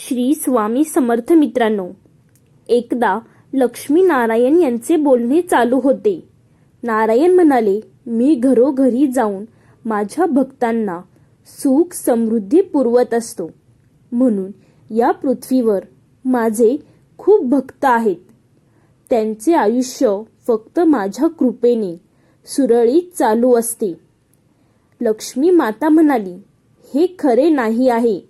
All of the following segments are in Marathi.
श्री स्वामी समर्थ मित्रांनो एकदा लक्ष्मीनारायण यांचे बोलणे चालू होते. नारायण म्हणाले मी घरोघरी जाऊन माझ्या भक्तांना सुख समृद्धी पुरवत असतो. म्हणून या पृथ्वीवर माझे खूप भक्त आहेत. त्यांचे आयुष्य फक्त माझ्या कृपेने सुरळीत चालू असते. लक्ष्मी माता म्हणाली हे खरे नाही आहे.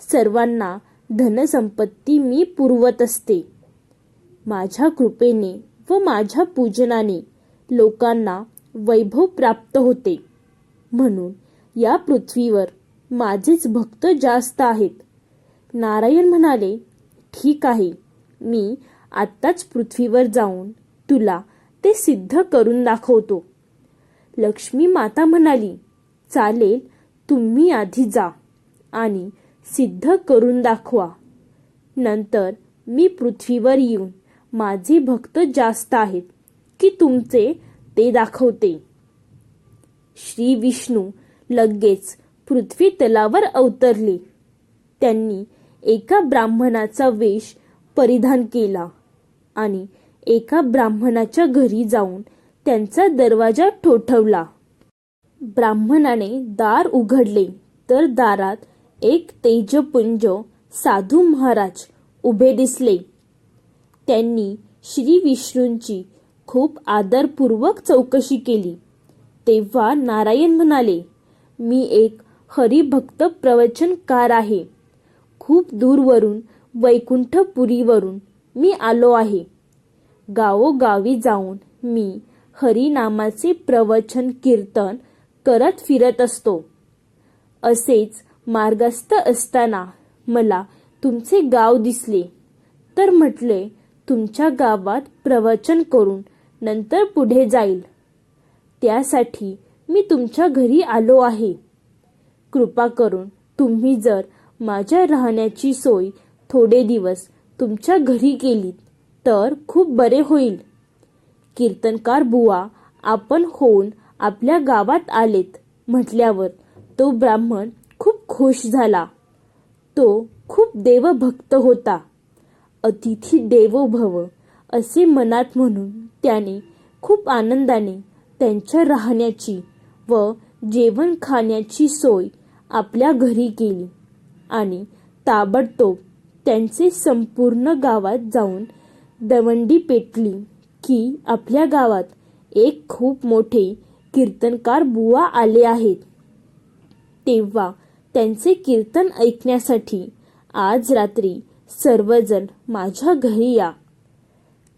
सर्वांना धनसंपत्ती मी पुरवत असते. माझ्या कृपेने व माझ्या पूजनाने लोकांना वैभव प्राप्त होते. म्हणून या पृथ्वीवर माझेच भक्त जास्त आहेत. नारायण म्हणाले ठीक आहे मी आत्ताच पृथ्वीवर जाऊन तुला ते सिद्ध करून दाखवतो. लक्ष्मी माता म्हणाली चालेल तुम्ही आधी जा आणि सिद्ध करून दाखवा. नंतर मी पृथ्वीवर येऊन माझे भक्त जास्त आहेत की तुमचे ते दाखवते. श्री विष्णू लगेच पृथ्वी तलावर अवतरले. त्यांनी एका ब्राह्मणाचा वेश परिधान केला आणि एका ब्राह्मणाच्या घरी जाऊन त्यांचा दरवाजा ठोठवला. ब्राह्मणाने दार उघडले तर दारात एक तेजपुंज साधू महाराज उभे दिसले. त्यांनी श्री विष्णूंची खूप आदरपूर्वक चौकशी केली. तेव्हा नारायण म्हणाले मी एक हरिभक्त प्रवचनकार आहे. खूप दूरवरून वैकुंठपुरीवरून मी आलो आहे. गावोगावी जाऊन मी हरिनामाचे प्रवचन कीर्तन करत फिरत असतो. असेच मार्गस्थ असताना मला तुमचे गाव दिसले. तर म्हटले तुमच्या गावात प्रवचन करून नंतर पुढे जाईल. त्यासाठी मी तुमच्या घरी आलो आहे. कृपा करून तुम्ही जर माझ्या राहण्याची सोय थोडे दिवस तुमच्या घरी केलीत तर खूप बरे होईल. कीर्तनकार बुवा आपण होऊन आपल्या गावात आलेत म्हटल्यावर तो ब्राह्मण खुश झाला. तो खूप देवभक्त होता. अतिथी देवो भव असे मनात म्हणून त्याने खूप आनंदाने त्यांच्या राहण्याची व जेवण खाण्याची सोय आपल्या घरी केली आणि ताबडतोब त्यांचे संपूर्ण गावात जाऊन दवंडी पेटली की आपल्या गावात एक खूप मोठे कीर्तनकार बुवा आले आहेत. तेव्हा त्यांचे कीर्तन ऐकण्यासाठी आज रात्री सर्वजण माझ्या घरी या.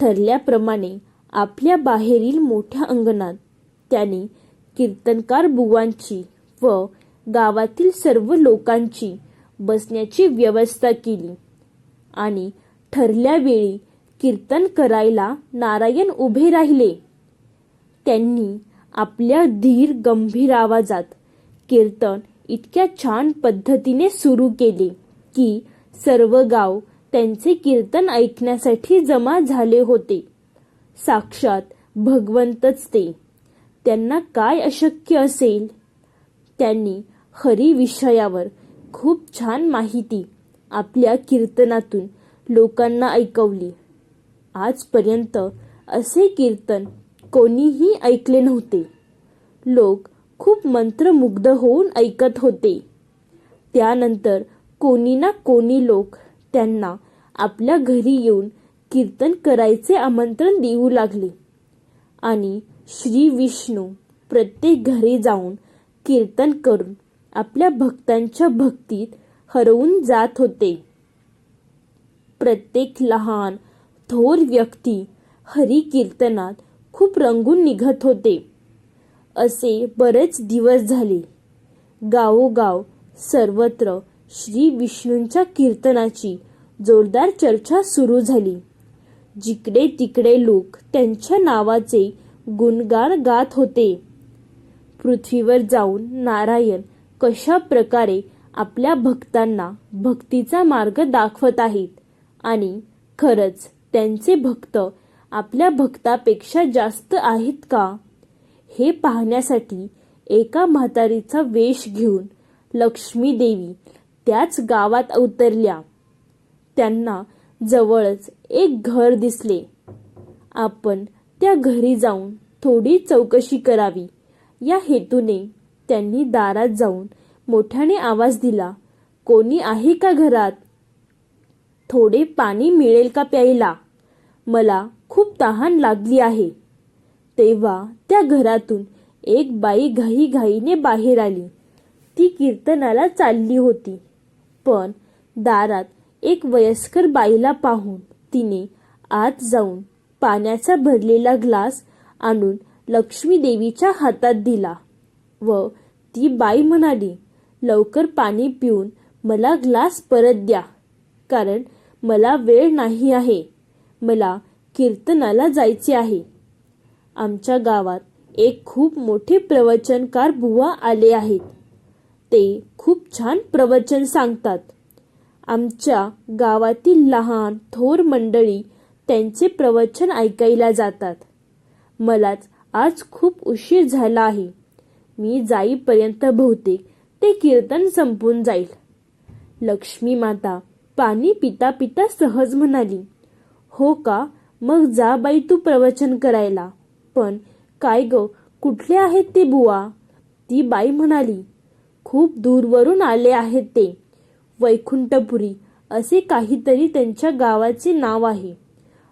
ठरल्याप्रमाणे आपल्या बाहेरील मोठ्या अंगणात त्याने कीर्तनकार बुवांची व गावातील सर्व लोकांची बसण्याची व्यवस्था केली आणि ठरल्या वेळी कीर्तन करायला नारायण उभे राहिले. त्यांनी आपल्या धीर गंभीर आवाजात कीर्तन इतक्या छान पद्धतीने सुरू केले की सर्व गाव त्यांचे कीर्तन ऐकण्यासाठी जमा झाले होते. साक्षात भगवंतच ते. त्यांना काय अशक्य असेल? त्यांनी हरी विषयावर खूप छान माहिती आपल्या कीर्तनातून लोकांना ऐकवली. आजपर्यंत असे कीर्तन कोणीही ऐकले नव्हते. लोक खूप मंत्रमुग्ध होऊन ऐकत होते. त्यानंतर कोणी ना कोणी लोक त्यांना आपल्या घरी येऊन कीर्तन करायचे आमंत्रण देऊ लागले. आणि श्री विष्णू प्रत्येक घरी जाऊन कीर्तन करून आपल्या भक्तांच्या भक्तीत हरवून जात होते. प्रत्येक लहान थोर व्यक्ती हरी कीर्तनात खूप रंगून निघत होते. असे बरेच दिवस झाले. गावोगाव सर्वत्र श्री विष्णूंच्या कीर्तनाची जोरदार चर्चा सुरू झाली. जिकडे तिकडे लोक त्यांच्या नावाचे गुणगान गात होते. पृथ्वीवर जाऊन नारायण कशा प्रकारे आपल्या भक्तांना भक्तीचा मार्ग दाखवत आहेत आणि खरंच त्यांचे भक्त आपल्या भक्तापेक्षा जास्त आहेत का? हे पाहण्यासाठी एका म्हातारीचा वेश घेऊन लक्ष्मी देवी त्याच गावात अवतरल्या त्यांना जवळच एक घर दिसले. आपण त्या घरी जाऊन थोडी चौकशी करावी. या हेतूने त्यांनी दारात जाऊन मोठ्याने आवाज दिला कोणी आहे का घरात? थोडे पाणी मिळेल का प्यायला? मला खूप तहान लागली आहे. तेव्हा त्या घरातून एक बाई घाईघाईने बाहेर आली. ती कीर्तनाला चालली होती. पण दारात एक वयस्कर बाईला पाहून तिने आत जाऊन पाण्याचा भरलेला ग्लास आणून लक्ष्मी देवीच्या हातात दिला व ती बाई म्हणाली लवकर पाणी पिऊन मला ग्लास परत द्या कारण मला वेळ नाही आहे. मला कीर्तनाला जायचे आहे. आमच्या गावात एक खूप मोठे प्रवचनकार बुवा आले आहेत. ते खूप छान प्रवचन सांगतात. आमच्या गावातील लहान थोर मंडळी त्यांचे प्रवचन ऐकायला जातात. मलाच आज खूप उशीर झाला आहे. मी जाईपर्यंत बहुतेक ते कीर्तन संपून जाईल. लक्ष्मी माता पाणी पिता पिता सहज म्हणाली हो का? मग जा बाई तू प्रवचन करायला. पण काय ग कुठले आहेत ते बुवा? ती बाई म्हणाली खूप दूरवरून आले आहेत ते. वैकुंठपुरी असे काहीतरी त्यांच्या गावाचे नाव आहे.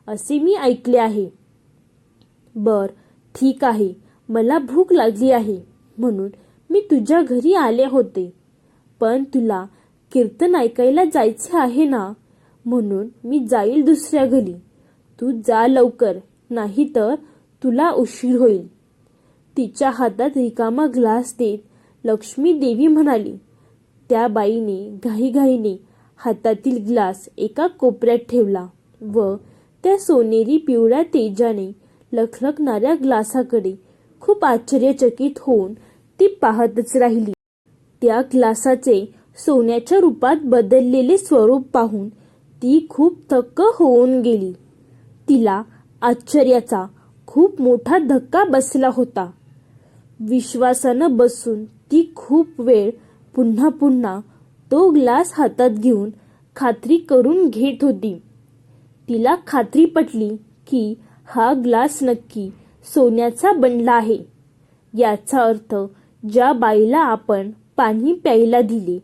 असे मी ऐकले आहे. बर ठीक आहे मला भूक लागली आहे. म्हणून मी तुझ्या घरी आले होते. पण तुला कीर्तन ऐकायला जायचे आहे ना? म्हणून मी जाईल दुसऱ्या घरी. तू जा लवकर नाहीतर तुला उशीर होईल. तिच्या हातात रिकामा ग्लास देत लक्ष्मी देवी म्हणाली त्या बाईने घाईघाईने हातातील ग्लास एका कोपऱ्यात ठेवला व त्या सोनेरी पिवळ्या तेजाने लखलखणाऱ्या ग्लासाकडे खूप आश्चर्यचकित होऊन ती पाहतच राहिली. त्या ग्लासाचे सोन्याच्या रूपात बदललेले स्वरूप पाहून ती खूप थक्क होऊन गेली. तिला आश्चर्याचा खूप मोठा धक्का बसला होता. विश्वासानं बसून ती खूप वेळ पुन्हा पुन्हा तो ग्लास हातात घेऊन खात्री करून घेत होती. तिला खात्री पटली की हा ग्लास नक्की सोन्याचा बनला आहे. याचा अर्थ ज्या बाईला आपण पाणी प्यायला दिले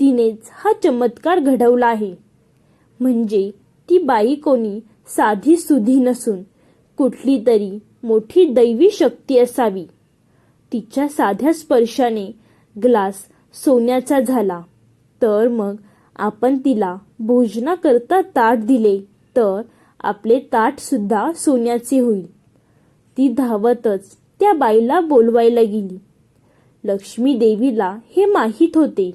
तिनेच हा चमत्कार घडवला आहे. म्हणजे ती बाई कोणी साधी सुधी नसून कुठली तरी मोठी दैवी शक्ती असावी. तिच्या साध्या स्पर्शाने ग्लास सोन्याचा झाला. तर मग आपण तिला भोजनाकरता ताट दिले तर आपले ताट सुद्धा सोन्याचे होईल. ती धावतच त्या बाईला बोलवायला गेली. लक्ष्मी देवीला हे माहीत होते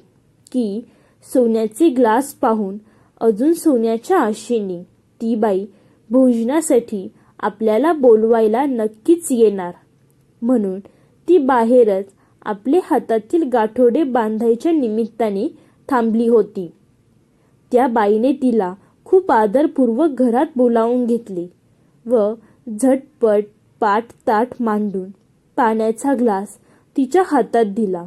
की सोन्याचे ग्लास पाहून अजून सोन्याच्या आशेने ती बाई भोजनासाठी आपल्याला बोलवायला नक्कीच येणार. म्हणून ती बाहेरच आपले हातातील गाठोडे बांधायच्या निमित्ताने थांबली होती. त्या बाईने तिला खूप आदरपूर्वक घरात बोलावून घेतले व झटपट पाठ ताट मांडून पाण्याचा ग्लास तिच्या हातात दिला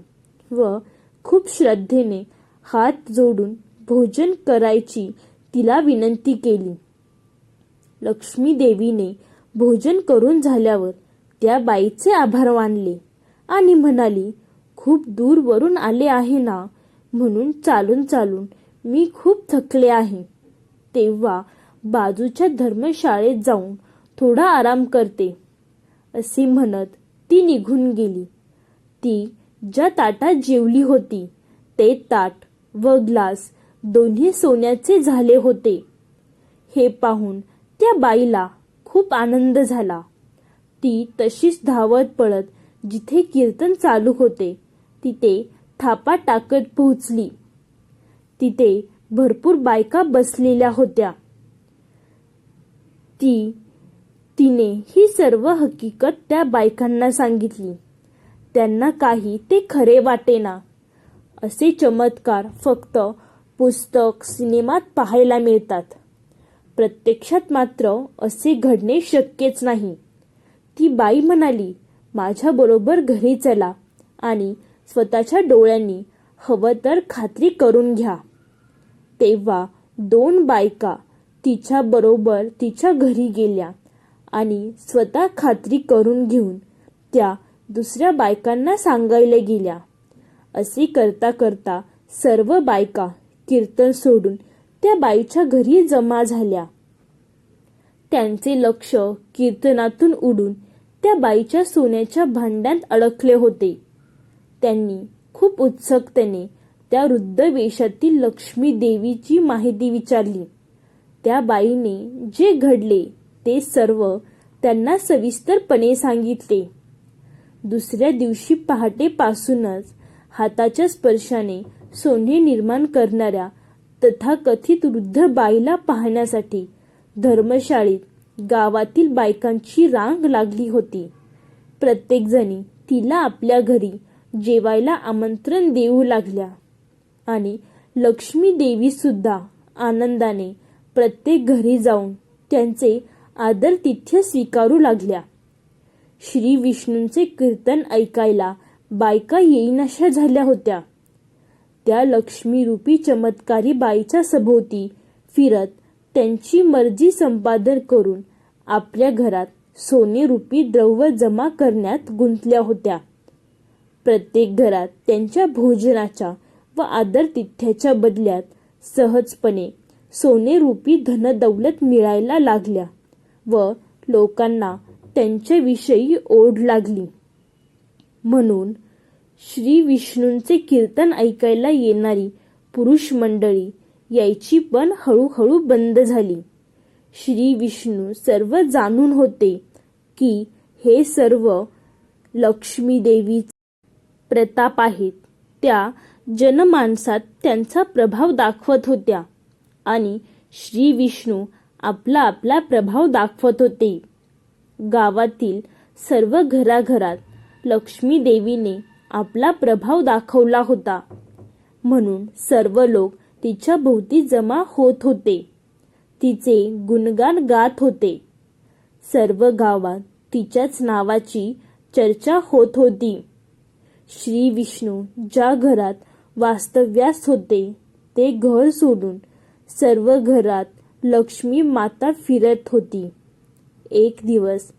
व खूप श्रद्धेने हात जोडून भोजन करायची तिला विनंती केली. लक्ष्मी देवीने भोजन करून झाल्यावर त्या बाईचे आभार मानले आणि म्हणाली खूप दूरवरून आले आहे ना म्हणून चालून चालून मी खूप थकले आहे. तेव्हा बाजूच्या धर्मशाळेत जाऊन थोडा आराम करते. असे म्हणत ती निघून गेली. ती ज्या ताटात जेवली होती ते ताट व ग्लास दोन्ही सोन्याचे झाले होते. हे पाहून त्या बाईला खूप आनंद झाला. ती तशीच धावत पळत जिथे कीर्तन चालू होते तिथे थापा टाकत पोहोचली. तिथे भरपूर बायका बसलेल्या होत्या. ती तिने ही सर्व हकीकत त्या बायकांना सांगितली. त्यांना काही ते खरे वाटेना. असे चमत्कार फक्त पुस्तक सिनेमात पाहायला मिळतात. प्रत्यक्षात मात्र असे घडणे शक्यच नाही. ती बाई म्हणाली माझ्याबरोबर घरी चला आणि स्वतःच्या डोळ्यांनी हवं तर खात्री करून घ्या. तेव्हा दोन बायका तिच्या बरोबर तिच्या घरी गेल्या आणि स्वतः खात्री करून घेऊन त्या दुसऱ्या बायकांना सांगायला गेल्या. असे करता करता सर्व बायका कीर्तन सोडून त्या बाईच्या घरी जमा झाल्या. त्यांचे लक्ष कीर्तनातून उडून त्या बाईच्या सोन्याच्या भांड्यात अडकले होते. त्यांनी खूप उत्सुकतेने त्या वृद्ध वेशातील लक्ष्मी देवीची माहिती विचारली. त्या बाईने जे घडले ते सर्व त्यांना सविस्तरपणे सांगितले. दुसऱ्या दिवशी पहाटेपासूनच हाताच्या स्पर्शाने सोने निर्माण करणाऱ्या तथाकथित वृद्ध बाईला पाहण्यासाठी धर्मशाळेत गावातील बायकांची रांग लागली होती. प्रत्येकजणी तिला आपल्या घरी जेवायला आमंत्रण देऊ लागल्या आणि लक्ष्मी देवी सुद्धा आनंदाने प्रत्येक घरी जाऊन त्यांचे आदरतिथ्य स्वीकारू लागल्या. श्री विष्णूंचे कीर्तन ऐकायला बायका येईनाशा झाल्या होत्या. त्या लक्ष्मीरूपी चमत्कारी बाईच्या सभोवती फिरत त्यांची मर्जी संपादन करून आपल्या घरात सोनेरूपी द्रव्य जमा करण्यात गुंतल्या होत्या. प्रत्येक घरात त्यांच्या भोजनाच्या व आदरतिथ्याच्या बदल्यात सहजपणे सोनेरूपी धनदौलत मिळायला लागल्या व लोकांना त्यांच्याविषयी ओढ लागली. म्हणून श्री विष्णूंचे कीर्तन ऐकायला येणारी पुरुष मंडळी यायची पण हळूहळू बंद झाली. श्री विष्णू सर्व जाणून होते की हे सर्व लक्ष्मी देवी प्रताप आहेत. त्या जनमानसात त्यांचा प्रभाव दाखवत होत्या आणि श्री विष्णू आपला आपला प्रभाव दाखवत होते. गावातील सर्व घराघरात लक्ष्मी देवीने आपला प्रभाव दाखवला होता. म्हणून सर्व लोक तिच्या भोवती जमा होत होते. तिचे गुणगान गात होते. सर्व गावात तिच्याच नावाची चर्चा होत होती. श्री विष्णू ज्या घरात वास्तव्यास होते ते घर सोडून सर्व घरात लक्ष्मी माता फिरत होती. एक दिवस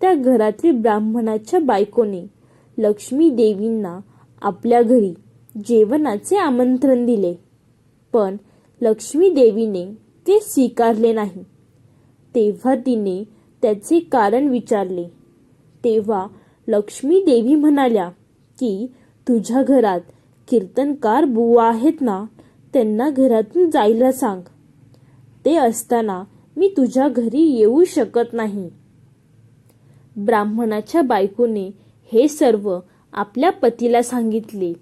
त्या घरातील ब्राह्मणाच्या बायकोने लक्ष्मी देवींना आपल्या घरी जेवणाचे आमंत्रण दिले. पण लक्ष्मी देवीने ते स्वीकारले नाही. तेव्हा तिने त्याचे कारण विचारले. तेव्हा लक्ष्मी देवी म्हणाल्या की तुझ्या घरात कीर्तनकार बुवा आहेत ना? त्यांना घरातून जायला सांग. ते असताना मी तुझ्या घरी येऊ शकत नाही. ब्राह्मणाच्या बायकोने हे सर्व आपल्या पतीला सांगितले.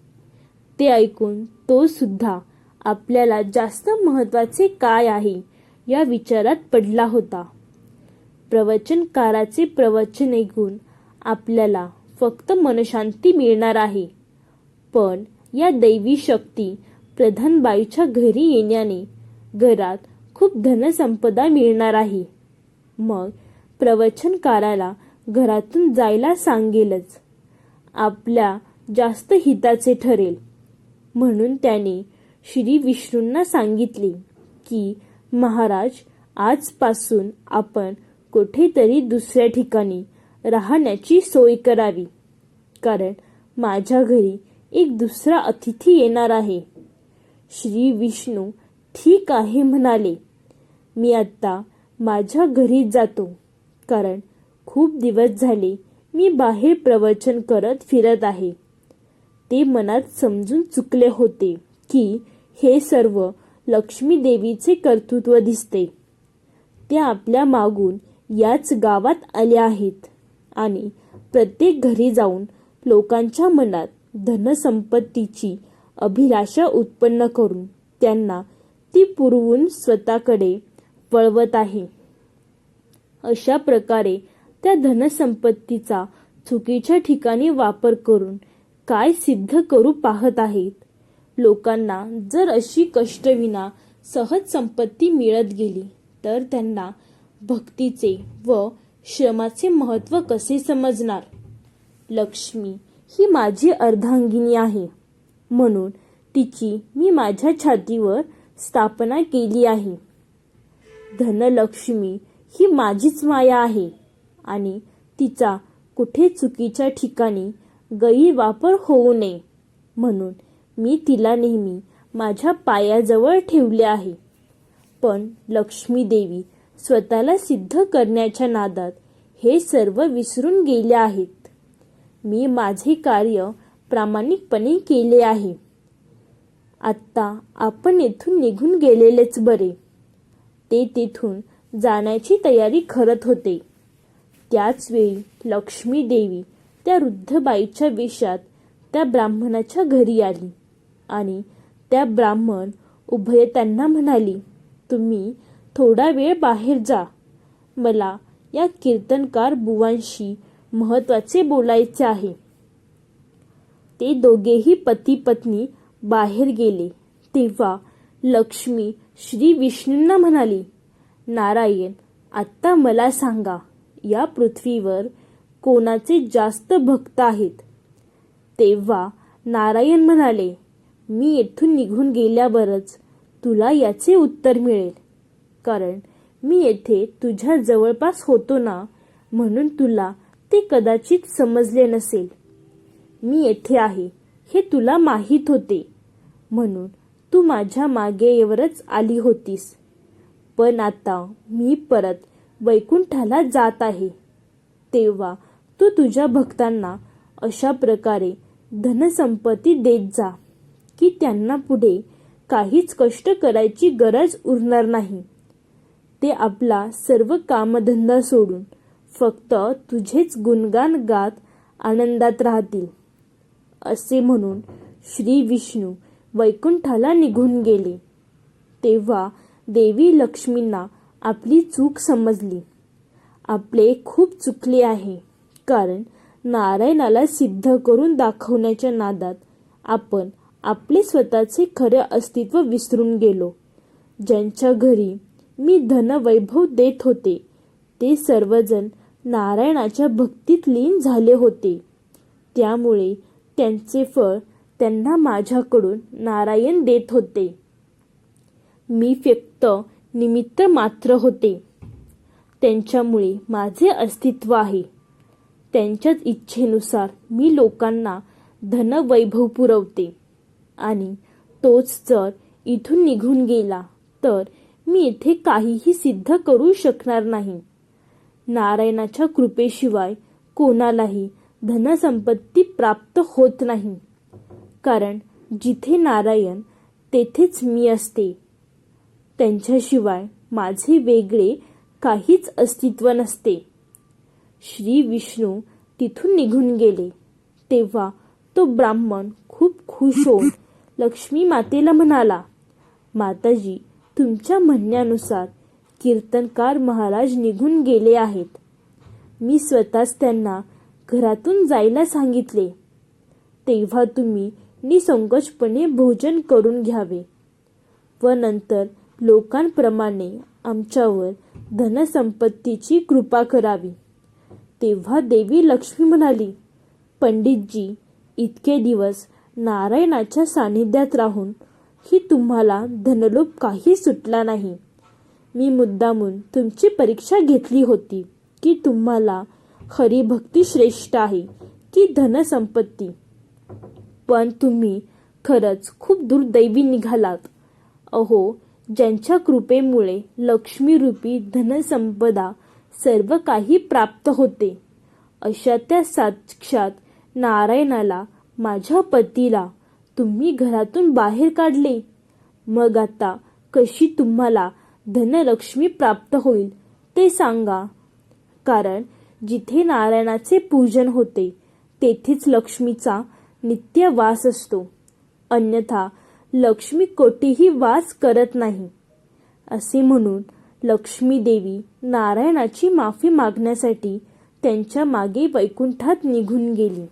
ते ऐकून तो सुद्धा आपल्याला जास्त महत्त्वाचे काय आहे या विचारात पडला होता. प्रवचनकाराचे प्रवचन ऐकून आपल्याला फक्त मनशांती मिळणार आहे. पण या दैवी शक्ती प्रधानबाईच्या घरी येण्याने घरात खूप धनसंपदा मिळणार आहे. मग प्रवचनकाराला घरातून जायला सांगेलच. आपल्या जास्त हिताचे ठरेल. म्हणून त्याने श्री विष्णूंना सांगितले की महाराज आजपासून आपण कुठेतरी दुसऱ्या ठिकाणी राहण्याची सोय करावी. कारण माझ्या घरी एक दुसरा अतिथी येणार आहे. श्री विष्णू ठीक आहे म्हणाले. मी आत्ता माझ्या घरी जातो. कारण खूप दिवस झाले मी बाहेर प्रवचन करत फिरत आहे. ते मनात समजून चुकले होते की हे सर्व लक्ष्मी देवीचे कर्तृत्व दिसते. त्या आपल्या मागून याच गावात आल्या आहेत आणि प्रत्येक घरी जाऊन लोकांच्या मनात धनसंपत्तीची अभिलाषा उत्पन्न करून त्यांना ती पुरवून स्वतःकडे वळवत आहे. अशा प्रकारे त्या धनसंपत्तीचा चुकीच्या ठिकाणी वापर करून काय सिद्ध करू पाहत आहेत? लोकांना जर अशी कष्टविना सहज संपत्ती मिळत गेली तर त्यांना भक्तीचे व श्रमाचे महत्त्व कसे समजणार? लक्ष्मी ही माझी अर्धांगिनी आहे. म्हणून तिची मी माझ्या छातीवर स्थापना केली आहे. धनलक्ष्मी ही माझीच माया आहे. आणि तिचा कुठे चुकीच्या ठिकाणी गैरवापर होऊ नये. म्हणून मी तिला नेहमी माझ्या पायाजवळ ठेवले आहे. पण लक्ष्मी देवी स्वतःला सिद्ध करण्याच्या नादात हे सर्व विसरून गेल्या आहेत. मी माझे कार्य प्रामाणिकपणे केले आहे. आत्ता आपण येथून निघून गेलेलेच बरे. ते तिथून जाण्याची तयारी करत होते. त्याचवेळी लक्ष्मी देवी त्या वृद्ध बाईच्या वेशात त्या ब्राह्मणाच्या घरी आली. आणि त्या ब्राह्मण उभय त्यांना म्हणाली तुम्ही थोडा वेळ बाहेर जा. मला या कीर्तनकार बुवांशी महत्त्वाचे बोलायचे आहे. ते दोघेही पती पत्नी बाहेर गेले. तेव्हा लक्ष्मी श्री विष्णूंना म्हणाली नारायण आत्ता मला सांगा या पृथ्वीवर कोणाचे जास्त भक्त आहेत? तेव्हा नारायण म्हणाले मी येथून निघून गेल्यावरच तुला याचे उत्तर मिळेल. कारण मी येथे तुझ्या जवळपास होतो ना म्हणून तुला ते कदाचित समजले नसेल. मी येथे आहे हे तुला माहीत होते. म्हणून तू माझ्या मागेवरच आली होतीस. पण आता मी परत वैकुंठाला जात आहे. तेव्हा तू तुझ्या भक्तांना अशा प्रकारे धनसंपत्ती देत जा की त्यांना पुढे काहीच कष्ट करायची गरज उरणार नाही. ते आपला सर्व कामधंदा सोडून फक्त तुझेच गुणगान गात आनंदात राहतील. असे म्हणून श्री विष्णू वैकुंठाला निघून गेले. तेव्हा देवी लक्ष्मींना आपली चूक समजली. आपले खूप चुकले आहे. कारण नारायणाला सिद्ध करून दाखवण्याच्या नादात आपण आपले स्वतःचे खरे अस्तित्व विसरून गेलो. ज्यांच्या घरी मी धनवैभव देत होते ते सर्वजण नारायणाच्या भक्तीत लीन झाले होते. त्यामुळे त्यांचे फळ त्यांना माझ्याकडून नारायण देत होते. मी फक्त निमित्त मात्र होते. त्यांच्यामुळे माझे अस्तित्व आहे. त्यांच्याच इच्छेनुसार मी लोकांना धन वैभव पुरवते. आणि तोच जर इथून निघून गेला तर मी इथे काहीही सिद्ध करू शकणार नाही. नारायणाच्या कृपेशिवाय कोणालाही धनसंपत्ती प्राप्त होत नाही. कारण जिथे नारायण तेथेच मी असते. त्यांच्याशिवाय माझे वेगळे काहीच अस्तित्व नसते. श्री विष्णू तिथून निघून गेले. तेव्हा तो ब्राह्मण खूप खुश होऊन लक्ष्मी मातेला म्हणाला माताजी तुमच्या म्हणण्यानुसार कीर्तनकार महाराज निघून गेले आहेत. मी स्वतःच त्यांना घरातून जायला सांगितले. तेव्हा तुम्ही निसंकोचपणे भोजन करून घ्यावे व नंतर लोकांप्रमाणे आमच्यावर धनसंपत्तीची कृपा करावी. तेव्हा देवी लक्ष्मी म्हणाली पंडितजी इतके दिवस नारायणाच्या सानिध्यात राहून ही तुम्हाला धनलोप काही सुटला नाही. मी मुद्दामून तुमची परीक्षा घेतली होती की तुम्हाला खरी भक्ती श्रेष्ठ आहे की धनसंपत्ती. पण तुम्ही खरंच खूप दुर्दैवी निघालात. अहो ज्यांच्या कृपेमुळे लक्ष्मीरूपी धनसंपदा सर्व काही प्राप्त होते. अशा त्या साक्षात नारायणाला माझ्या पतीला तुम्ही घरातून बाहेर काढले. मग आता कशी तुम्हाला धनलक्ष्मी प्राप्त होईल ते सांगा. कारण जिथे नारायणाचे पूजन होते तेथेच लक्ष्मीचा नित्य वास असतो. अन्यथा लक्ष्मी कोठेही वास करत नाही. असे म्हणून लक्ष्मी देवी नारायणाची माफी मागण्यासाठी त्यांच्या मागे वैकुंठात निघून गेली.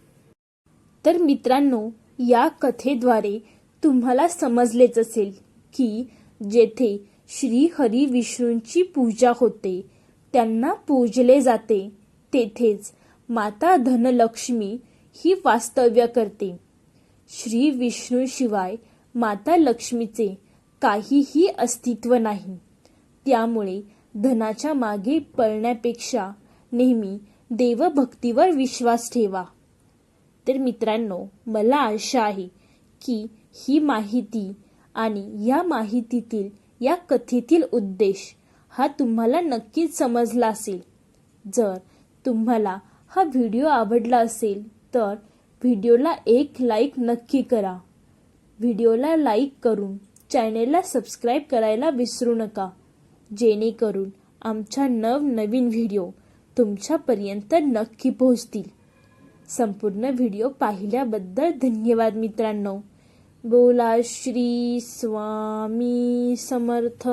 तर मित्रांनो या कथेद्वारे तुम्हाला समजलेच असेल की जेथे श्री हरी विष्णूंची पूजा होते त्यांना पूजले जाते तेथेच माता धनलक्ष्मी ही वास्तव्य करते. श्री विष्णूशिवाय माता लक्ष्मीचे काहीही अस्तित्व नाही. त्यामुळे धनाच्या मागे पळण्यापेक्षा नेहमी देवभक्तीवर विश्वास ठेवा. तर मित्रांनो मला आशा आहे की ही माहिती आणि या माहितीतील या कथेतील उद्देश हा तुम्हाला नक्कीच समजला असेल. जर तुम्हाला हा व्हिडिओ आवडला असेल तर व्हिडिओला एक लाईक नक्की करा. व्हिडिओला लाईक करून चॅनेलला सबस्क्राईब करायला विसरू नका. जेणेकरून आमच्या नवनवीन व्हिडिओ तुमच्यापर्यंत नक्की पोहोचतील. संपूर्ण व्हिडिओ पाहिल्याबद्दल धन्यवाद मित्रांनो. बोला श्री स्वामी समर्थ.